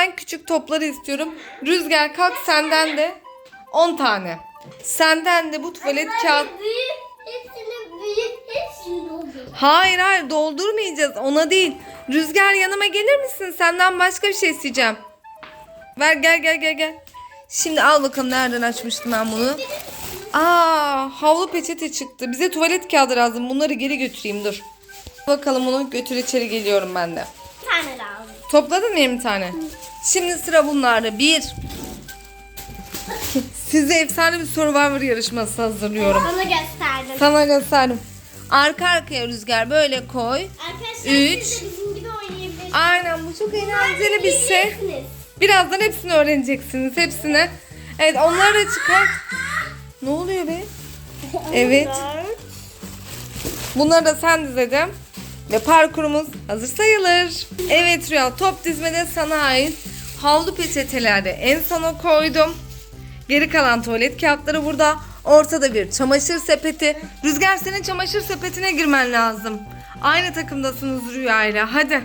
Senden küçük topları istiyorum. Rüzgar kalk senden de 10 tane. Senden de bu tuvalet kağıt. Hayır hayır doldurmayacağız ona değil. Rüzgar yanıma gelir misin? Senden başka bir şey isteyeceğim. Ver gel gel gel gel. Şimdi al bakalım nereden açmıştım ben bunu. Aa havlu peçete çıktı. Bize tuvalet kağıdı lazım. Bunları geri götüreyim dur. Bakalım bunu götür içeri geliyorum ben de. Bir tane lazım. Topladın mı 20 tane? Şimdi sıra bunlarda. Bir. Size efsane bir Survivor yarışması hazırlıyorum. Sana gösterdim. Sana gösterdim. Arka arkaya rüzgar böyle koy. Arkadaşlar Üç. siz de bizim gibi oynayabilirsiniz. Aynen bu çok eğlenceli bir şey. Birazdan hepsini öğreneceksiniz. Hepsini. Evet onları da çıkar. Ne oluyor be? Evet. Bunları da sen dizeceğim. Ve parkurumuz hazır sayılır. Evet Rüya top dizmede sana ait. Havlu peçeteleri en sona koydum. Geri kalan tuvalet kağıtları burada. Ortada bir çamaşır sepeti. Rüzgar senin çamaşır sepetine girmen lazım. Aynı takımdasınız Rüya ile. Hadi.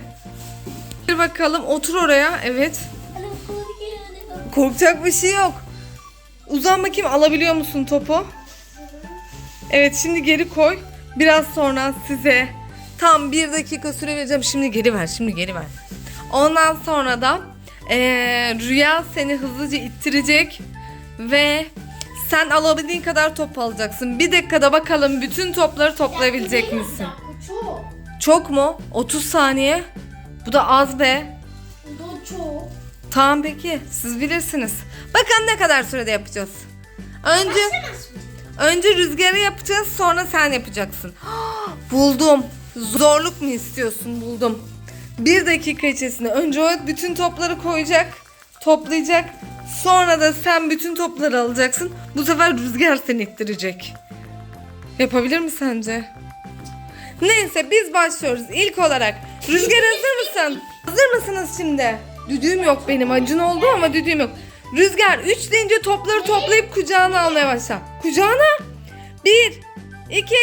Bir bakalım otur oraya. Evet. Korkacak bir şey yok. Uzan bakayım alabiliyor musun topu? Evet şimdi geri koy. Biraz sonra size tam bir dakika süre vereceğim. Şimdi geri ver. Şimdi geri ver. Ondan sonra da eee, Rüya seni hızlıca ittirecek ve sen alabildiğin kadar top alacaksın. Bir dakikada bakalım bütün topları toplayabilecek misin? Çok. Çok mu? 30 saniye. Bu da az be. Bu da çok. Tamam peki siz bilirsiniz. Bakın ne kadar sürede yapacağız. Önce önce rüzgarı yapacağız sonra sen yapacaksın. Buldum. Zorluk mu istiyorsun? Buldum. Bir dakika içerisinde önce o bütün topları koyacak, toplayacak. Sonra da sen bütün topları alacaksın. Bu sefer rüzgar seni ittirecek. Yapabilir mi sence? Neyse biz başlıyoruz. İlk olarak Rüzgar hazır mısın? Hazır mısınız şimdi? Düdüğüm yok benim. Acın oldu ama düdüğüm yok. Rüzgar 3 deyince topları toplayıp kucağına almaya başla. Kucağına. 1, 2,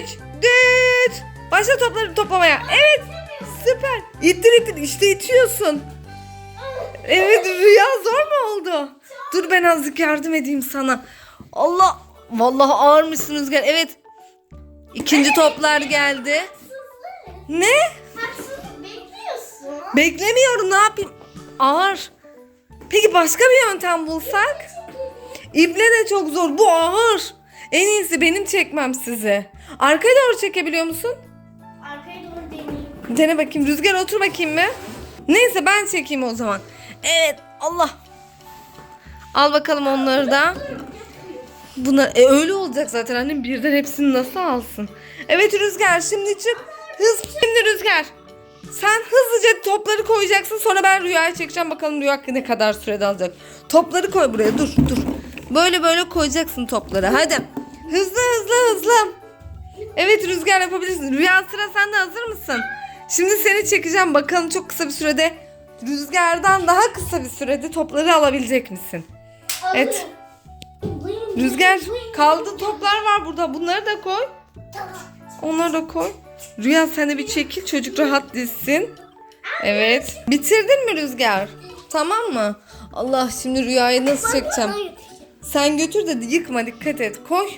3, düt. Başla topları toplamaya. Evet. Süper. İttir ittir. İşte itiyorsun. Evet rüya zor mu oldu? Dur ben azıcık yardım edeyim sana. Allah. Vallahi ağırmışsın Rüzgar. Evet. İkinci toplar geldi. Ne? Bekliyorsun. Beklemiyorum ne yapayım? Ağır. Peki başka bir yöntem bulsak? İple de çok zor. Bu ağır. En iyisi benim çekmem sizi. Arkaya doğru çekebiliyor musun? Dene bakayım. Rüzgar otur bakayım mı? Neyse ben çekeyim o zaman. Evet Allah. Al bakalım onları da. Bunlar e, öyle olacak zaten annem birden hepsini nasıl alsın? Evet Rüzgar şimdi çık. Hız şimdi Rüzgar. Sen hızlıca topları koyacaksın sonra ben Rüya'ya çekeceğim bakalım Rüya ne kadar sürede alacak. Topları koy buraya dur dur. Böyle böyle koyacaksın topları hadi. Hızlı hızlı hızlı. Evet Rüzgar yapabilirsin. Rüya sıra sen de hazır mısın? Şimdi seni çekeceğim bakalım çok kısa bir sürede Rüzgardan daha kısa bir sürede topları alabilecek misin? Evet. Rüzgar kaldı toplar var burada. Bunları da koy. Onları da koy. Rüya sen de bir çekil çocuk rahat dizsin. Evet. Bitirdin mi Rüzgar? Tamam mı? Allah şimdi Rüya'yı nasıl çekeceğim? Sen götür de yıkma dikkat et. Koy.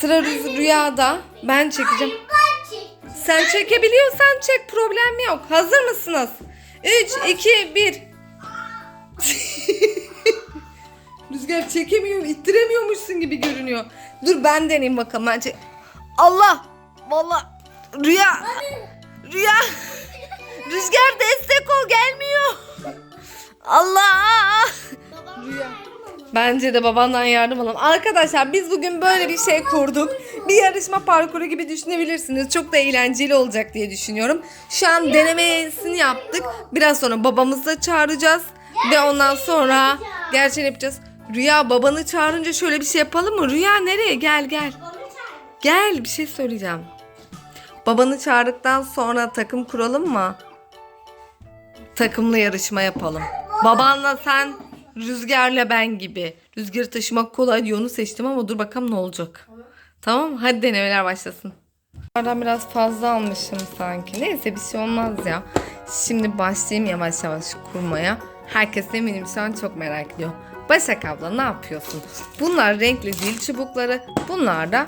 Sıra Rüz- Rüya'da. Ben çekeceğim. Sen çekebiliyorsan çek problem yok. Hazır mısınız? 3, 2, 1. Rüzgar çekemiyor, ittiremiyormuşsun gibi görünüyor. Dur ben deneyeyim bakalım. Ben çek- Allah! Vallahi Rüya! Rüya! Rüzgar destek ol gelmiyor. Allah! Rüya. Bence de babandan yardım alalım. Arkadaşlar biz bugün böyle bir şey kurduk. Bir yarışma parkuru gibi düşünebilirsiniz. Çok da eğlenceli olacak diye düşünüyorum. Şu an denemesini yaptık. Biraz sonra babamızı da çağıracağız. Ve ondan sonra gerçeğini yapacağız. Rüya babanı çağırınca şöyle bir şey yapalım mı? Rüya nereye? Gel gel. Gel bir şey söyleyeceğim. Babanı çağırdıktan sonra takım kuralım mı? Takımlı yarışma yapalım. Babanla sen Rüzgar'la ben gibi. Rüzgarı taşımak kolay diye onu seçtim ama dur bakalım ne olacak. Tamam? Hadi denemeler başlasın. Bunlardan biraz fazla almışım sanki. Neyse bir şey olmaz ya. Şimdi başlayayım yavaş yavaş kurmaya. Herkes eminim şu an çok merak ediyor. Başak abla ne yapıyorsun? Bunlar renkli dil çubukları. Bunlar da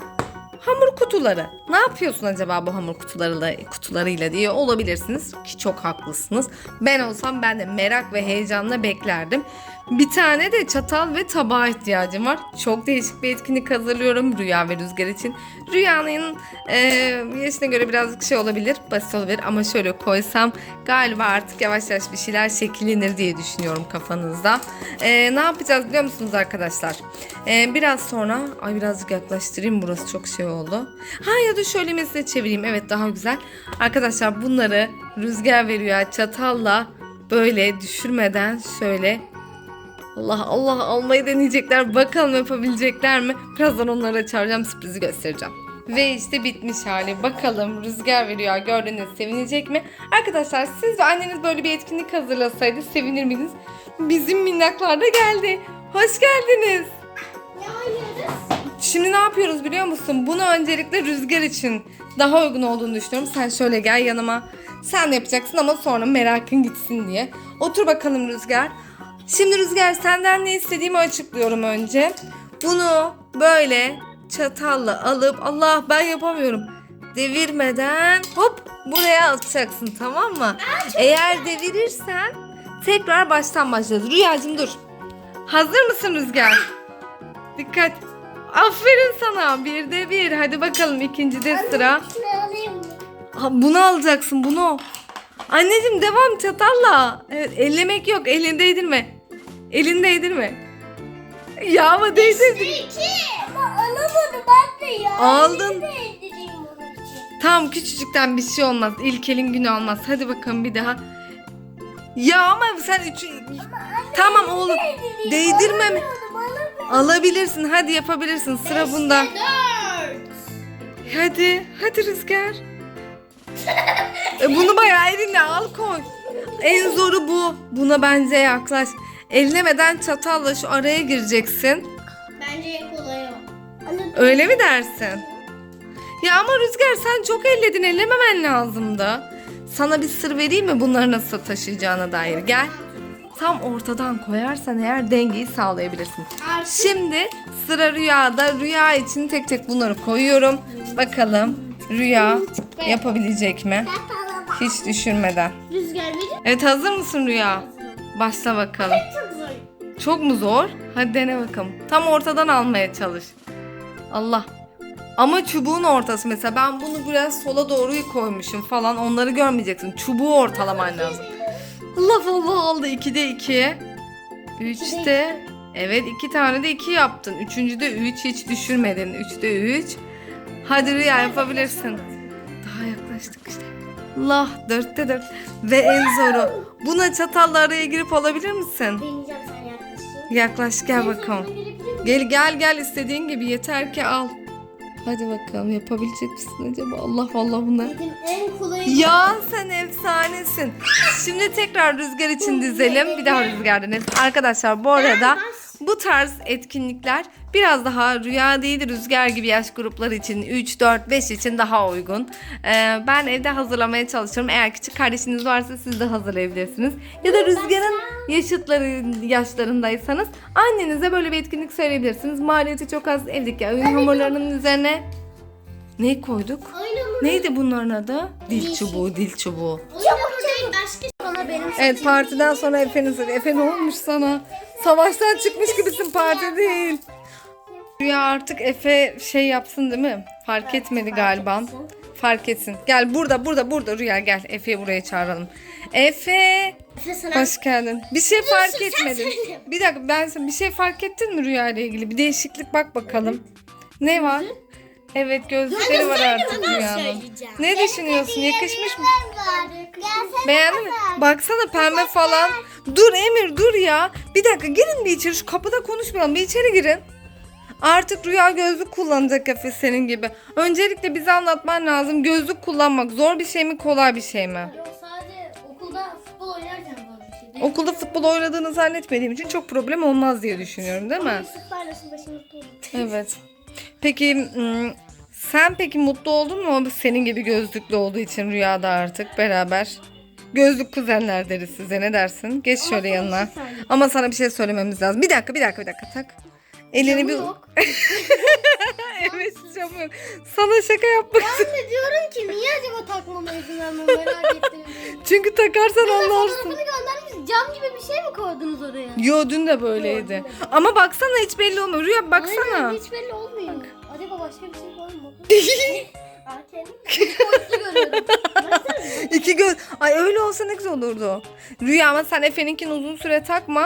hamur kutuları. Ne yapıyorsun acaba bu hamur kutularıyla, kutularıyla diye olabilirsiniz ki çok haklısınız. Ben olsam ben de merak ve heyecanla beklerdim. Bir tane de çatal ve tabağa ihtiyacım var. Çok değişik bir etkinlik hazırlıyorum Rüya ve Rüzgar için. Rüyanın e, yaşına göre birazcık şey olabilir, basit olabilir ama şöyle koysam galiba artık yavaş yavaş bir şeyler şekillenir diye düşünüyorum kafanızda. E, ne yapacağız biliyor musunuz arkadaşlar? E, biraz sonra, ay birazcık yaklaştırayım burası çok şey oldu. Ha ya da şöyle mesela çevireyim evet daha güzel. Arkadaşlar bunları Rüzgar ve Rüya çatalla böyle düşürmeden şöyle Allah Allah almayı deneyecekler. Bakalım yapabilecekler mi? Birazdan onlara çağıracağım sürprizi göstereceğim. Ve işte bitmiş hali. Bakalım Rüzgar ve Rüya gördüğünde sevinecek mi? Arkadaşlar siz ve anneniz böyle bir etkinlik hazırlasaydı sevinir miydiniz? Bizim minnaklar da geldi. Hoş geldiniz. Ne oynuyoruz? Şimdi ne yapıyoruz biliyor musun? Bunu öncelikle Rüzgar için daha uygun olduğunu düşünüyorum. Sen şöyle gel yanıma. Sen yapacaksın ama sonra merakın gitsin diye. Otur bakalım Rüzgar. Şimdi Rüzgar senden ne istediğimi açıklıyorum önce. Bunu böyle çatalla alıp Allah ben yapamıyorum. Devirmeden hop buraya atacaksın tamam mı? Eğer devirirsen tekrar baştan başlarız. Rüyacığım dur. Hazır mısın Rüzgar? Dikkat. Aferin sana. Bir de bir. Hadi bakalım ikincide sıra. Şunu alayım mı? Ha, bunu alacaksın bunu. Anneciğim devam çatalla. Evet ellemek yok. Elini değdirme. Elini değdirme. Ya ama değdirdin. İki. Ama alamadım ben de ya. Aldın. Tamam küçücükten bir şey olmaz. İlk elin günü olmaz. Hadi bakalım bir daha. Ya ama sen üç... Tamam oğlum. Değdirme mi? Alabilirsin. Hadi yapabilirsin. Sıra bunda. Hadi. Hadi Rüzgar. E, bunu bayağı eline al koy. En zoru bu. Buna bence yaklaş. Ellemeden çatalla şu araya gireceksin. Bence en kolayı o. Öyle mi dersin? Ya ama Rüzgar sen çok elledin. Ellememen lazımdı. Sana bir sır vereyim mi bunları nasıl taşıyacağına dair? Gel. Tam ortadan koyarsan eğer dengeyi sağlayabilirsin. Şimdi sıra rüyada. Rüya için tek tek bunları koyuyorum. Bakalım rüya yapabilecek mi? Hiç düşürmeden. Rüzgar. Evet hazır mısın Rüya? Başla bakalım. Çok zor. Çok mu zor? Hadi dene bakalım. Tam ortadan almaya çalış. Allah. Ama çubuğun ortası mesela ben bunu biraz sola doğru koymuşum falan onları görmeyeceksin. Çubuğu ortalaman lazım. Allah Allah oldu 2'de 2. 3'te evet iki tane de 2 yaptın. Üçüncüde 3 hiç düşürmedin. 3'te 3. Hadi Rüya yapabilirsin. Daha yaklaştık işte. Allah dörtte dört. Ve en zoru. Buna çatalla araya girip alabilir misin? Deneyeceğim sen yaklaşın. Yaklaş gel bakalım. Gel gel gel istediğin gibi yeter ki al. Hadi bakalım yapabilecek misin acaba? Allah Allah bunlar. Dedim en kolayı. Ya sen efsanesin. Şimdi tekrar rüzgar için dizelim. Bir daha rüzgar denelim. Arkadaşlar bu arada bu tarz etkinlikler biraz daha rüya değil rüzgar gibi yaş grupları için 3, 4, 5 için daha uygun. Ee, ben evde hazırlamaya çalışıyorum. Eğer küçük kardeşiniz varsa siz de hazırlayabilirsiniz. Ya da rüzgarın yaşıtları yaşlarındaysanız annenize böyle bir etkinlik söyleyebilirsiniz. Maliyeti çok az evdeki oyun hamurlarının üzerine ne koyduk? Neydi bunların adı? Dil çubuğu, dil çubuğu. Sonra benim Evet partiden sonra Efe'niz Efe ne olmuş sana? Savaştan çıkmış gibisin parti değil. Rüya artık Efe şey yapsın değil mi? Fark etmedi galiba. Fark etsin. Gel burada burada burada Rüya gel. Efe'yi buraya çağıralım. Efe Efe sana. hoş geldin. Bir şey fark sen etmedin. söyle. Bir dakika ben sana bir şey fark ettin mi Rüya ile ilgili? Bir değişiklik bak bakalım. Ne var? Evet gözlükleri var artık Rüya'nın. Ne düşünüyorsun? Yakışmış mı? Beğendin mi? Baksana pembe falan. Dur Emir dur ya. Bir dakika girin bir içeri. Şu kapıda konuşmayalım. Bir içeri girin. Artık rüya gözlük kullanacak Efe senin gibi. Öncelikle bize anlatman lazım. Gözlük kullanmak zor bir şey mi kolay bir şey mi? Yok sadece okulda futbol oynarken böyle bir şey değil. Okulda futbol oynadığını zannetmediğim için çok problem olmaz diye düşünüyorum değil mi? Evet. Peki hmm, Sen peki mutlu oldun mu? Bu Senin gibi gözlüklü olduğu için rüyada artık beraber. Gözlük kuzenler deriz size ne dersin? Geç şöyle yanına. Ama sana bir şey söylememiz lazım. Bir dakika bir dakika bir dakika tak. Elini bir... Yok. evet camı yok. Sana şaka yapmak Ben de diyorum ki niye acaba takmama izin vermiyor merak ettim. Çünkü takarsan anlarsın. Fotoğrafını göndermiş cam gibi bir şey mi koydunuz oraya? Yo dün de böyleydi. Ama baksana hiç belli olmuyor. Rüya baksana. Aynen hiç belli olmuyor. Başka bir şey var mı? Aa, kendim üç boyutlu görüyorum. Baksana. İki göz. Ay öyle olsa ne güzel olurdu. Rüya ama sen Efe'ninkini uzun süre takma.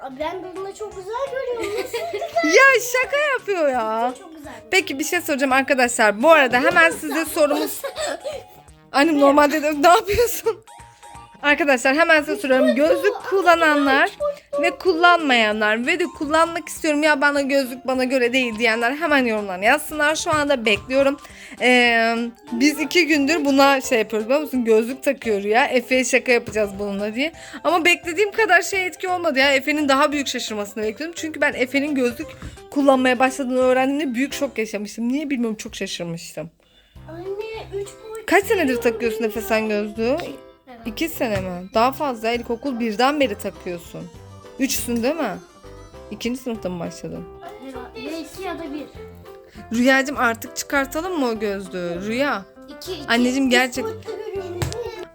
Aa, Ben bunu çok güzel görüyorum. Nasıl? Ya şaka yapıyor ya. Çok güzel. Peki bir şey soracağım arkadaşlar. Bu arada hemen size sorumuz. Annem normalde de ne yapıyorsun? Arkadaşlar hemen size soruyorum. Gözlük kullananlar ve kullanmayanlar ve de kullanmak istiyorum ya bana gözlük bana göre değil diyenler hemen yorumlarına yazsınlar. Şu anda bekliyorum. Ee, biz iki gündür buna şey yapıyoruz biliyor musun? Gözlük takıyor ya. Efe'ye şaka yapacağız bununla diye. Ama beklediğim kadar şey etki olmadı ya. Efe'nin daha büyük şaşırmasını bekliyordum. Çünkü ben Efe'nin gözlük kullanmaya başladığını öğrendiğimde büyük şok yaşamıştım. Niye bilmiyorum çok şaşırmıştım. Anne 3 boyutlu. Kaç senedir takıyorsun Efe sen gözlüğü? İki sene mi? Daha fazla ilkokul birden beri takıyorsun. Üçsün değil mi? İkinci sınıfta mı başladın? Ya 2 ya da 1. Rüyacığım artık çıkartalım mı o gözlüğü? Rüya. 2 2. Anneciğim gerçek...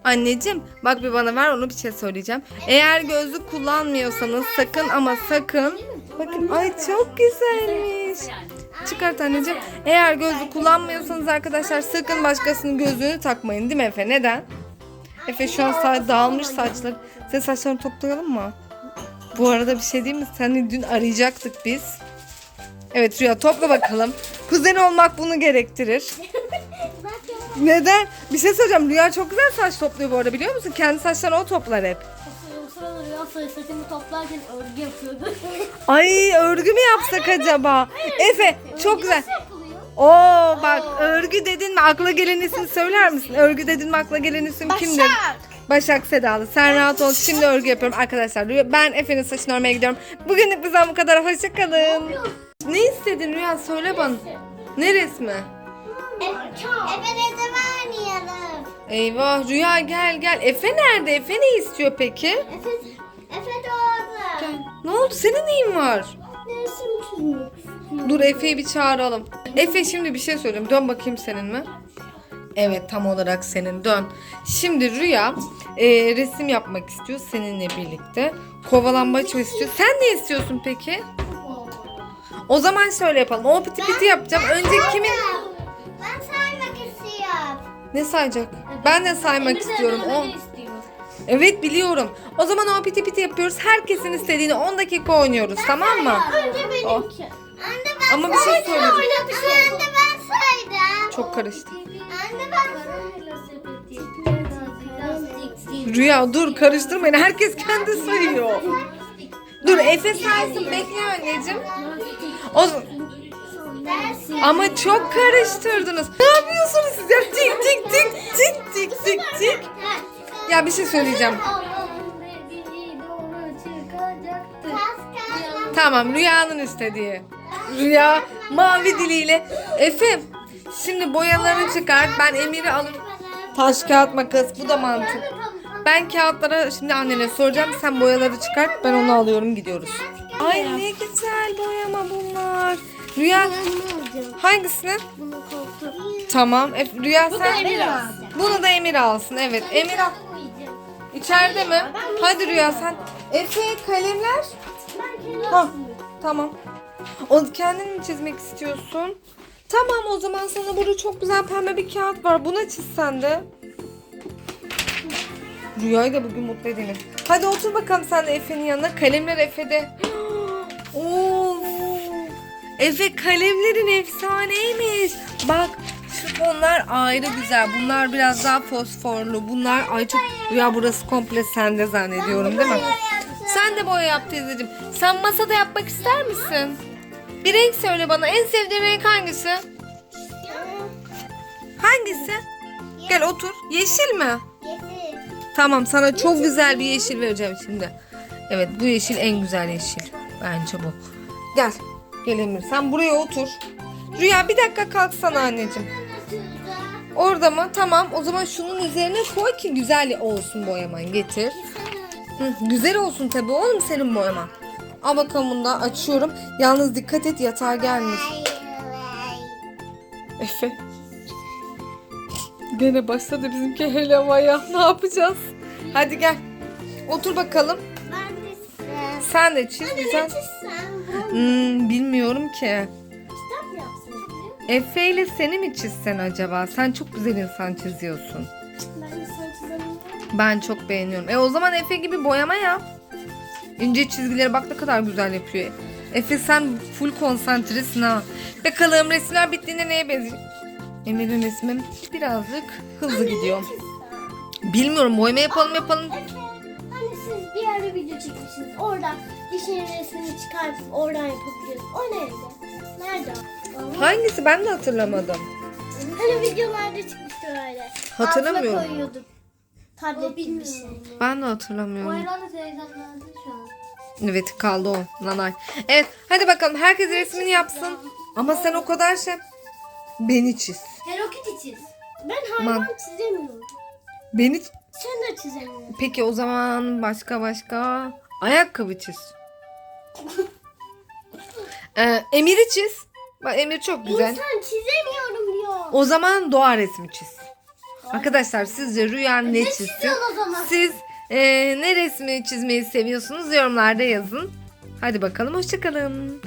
Anneciğim bak bir bana ver onu bir şey söyleyeceğim. Eğer gözlük kullanmıyorsanız sakın ama sakın. Bakın ay çok güzelmiş. Çıkart anneciğim. Eğer gözlük kullanmıyorsanız arkadaşlar sakın başkasının gözlüğünü takmayın değil mi Efe? Neden? Efe şu an sa- dağılmış saçlar. Sen saçlarını toplayalım mı? Bu arada bir şey diyeyim mi? Seni dün arayacaktık biz. Evet Rüya topla bakalım. Kuzen olmak bunu gerektirir. Neden? Bir şey söyleyeceğim. Rüya çok güzel saç topluyor bu arada biliyor musun? Kendi saçlarını o toplar hep. O sırada rüya saçımı toplarken örgü yapıyordu. Ay örgü mü yapsak acaba? Efe çok güzel. Oo bak örgü dedin mi akla gelen isim söyler misin? Örgü dedin mi akla gelen isim kimdir? Başak Sedalı. Sen rahat ol. Şimdi örgü yapıyorum arkadaşlar. Ben Efe'nin saçını örmeye gidiyorum. Bugünlük bizden bu kadar. Hoşçakalın. Ne istedin Rüya? Söyle bana. Ne resmi? Efe ne zaman oynayalım? Eyvah Rüya gel gel. Efe nerede? Efe ne istiyor peki? Efe, Efe doğdu. Gel. Ne oldu? Senin neyin var? Resim çizmek istiyorum. Dur Efe'yi bir çağıralım. Efe şimdi bir şey söyleyeyim. Dön bakayım senin mi? Evet tam olarak senin dön. Şimdi Rüya e, resim yapmak istiyor seninle birlikte. Kovalanmaç istiyor. Sen ne istiyorsun peki? O zaman şöyle yapalım. O piti piti yapacağım. Önce kimin... Ben saymak istiyorum. Ne sayacak? Ben de saymak istiyorum. O... Evet biliyorum. O zaman o piti piti yapıyoruz. Herkesin istediğini 10 dakika oynuyoruz tamam mı? Önce benimki. Anne ben Ama bir şey saydım. söyleyeceğim. Anne ben saydım. Çok karıştı. Anne ben Rüya dur karıştırmayın. Herkes kendi sayıyor. Dur Efe saysın. Bekle anneciğim. O... Ama çok karıştırdınız. Ne yapıyorsunuz siz ya? Tik tik tik tik tik tik tik. Ya bir şey söyleyeceğim. Tamam Rüya'nın istediği. Rüya mavi diliyle. Efe şimdi boyalarını çıkart. Ben Emir'i alıp taş kağıt makas bu da mantık. Ben kağıtlara şimdi annene soracağım. Sen boyaları çıkart. Ben onu alıyorum gidiyoruz. Ay ne güzel boyama bunlar. Rüya hangisini? Bunu. Tamam. E, Rüya sen. Bunu da Emir alsın. Evet. Emir al. İçeride mi? Hadi Rüya sen. Efe kalemler. Ha, tamam. O kendin mi çizmek istiyorsun? Tamam o zaman sana burada çok güzel pembe bir kağıt var. Buna çiz sen de. Rüyayı da bugün mutlu edelim. Hadi otur bakalım sen de Efe'nin yanına. Kalemler Efe'de. Oo. Efe kalemlerin efsaneymiş. Bak şu fonlar ayrı güzel. Bunlar biraz daha fosforlu. Bunlar ay çok... Ya burası komple sende zannediyorum değil mi? Sen de boya yap teyzeciğim. Sen masada yapmak ister misin? Bir renk söyle bana. En sevdiğin renk hangisi? Hangisi? Gel otur. Yeşil mi? Tamam sana çok güzel bir yeşil vereceğim şimdi. Evet bu yeşil en güzel yeşil. Bence bu. Gel. Gel Emir sen buraya otur. Rüya bir dakika kalksana anneciğim. Orada mı? Tamam. O zaman şunun üzerine koy ki güzel olsun boyaman. Getir. Hı, güzel olsun tabii oğlum senin boyaman. Da açıyorum. Yalnız dikkat et yatağa gelmesin. Efe. Gene başladı bizimki helvaya. Ne yapacağız? Hadi gel. Otur bakalım. Ben de. Sen de çiz güzel. Çizsem. Hmm, bilmiyorum ki. Kitap mı yapsın? Efe ile seni mi çizsen acaba? Sen çok güzel insan çiziyorsun. Ben de sana çizemiyorum. Ben çok beğeniyorum. E o zaman Efe gibi boyama yap. İnce çizgileri bak ne kadar güzel yapıyor. Efe sen full konsantresin ha. Bakalım resimler bittiğinde neye benziyor? Emir'in resmi birazcık hızlı gidiyor. Bilmiyorum boyama yapalım yapalım. Efe, hani siz bir yerde video çekmişsiniz. Orada dişinin resmini çıkartıp oradan yapabiliriz. O nerede? Nerede? o? Hangisi ben de hatırlamadım. Hani videolarda çıkmıştı öyle. Hatırlamıyorum. Altına koyuyorduk. Tablet gibi bir şey. Ben de hatırlamıyorum. herhalde teyzemlerde şu an. Evet kaldı o nanay. Evet hadi bakalım herkes resmini yapsın. Ama sen o kadar şey beni çiz. Hello Kitty çiz. Ben hayvan Man- çizemiyorum. Beni Sen de çizemiyorsun. Peki o zaman başka başka ayakkabı çiz. Ee, Emir'i çiz. Bak Emir çok güzel. İnsan çizemiyorum diyor. O zaman doğa resmi çiz. Arkadaşlar sizce Rüya ne çizsin? çiziyor o zaman? Siz e, ne resmi çizmeyi seviyorsunuz yorumlarda yazın. Hadi bakalım hoşçakalın.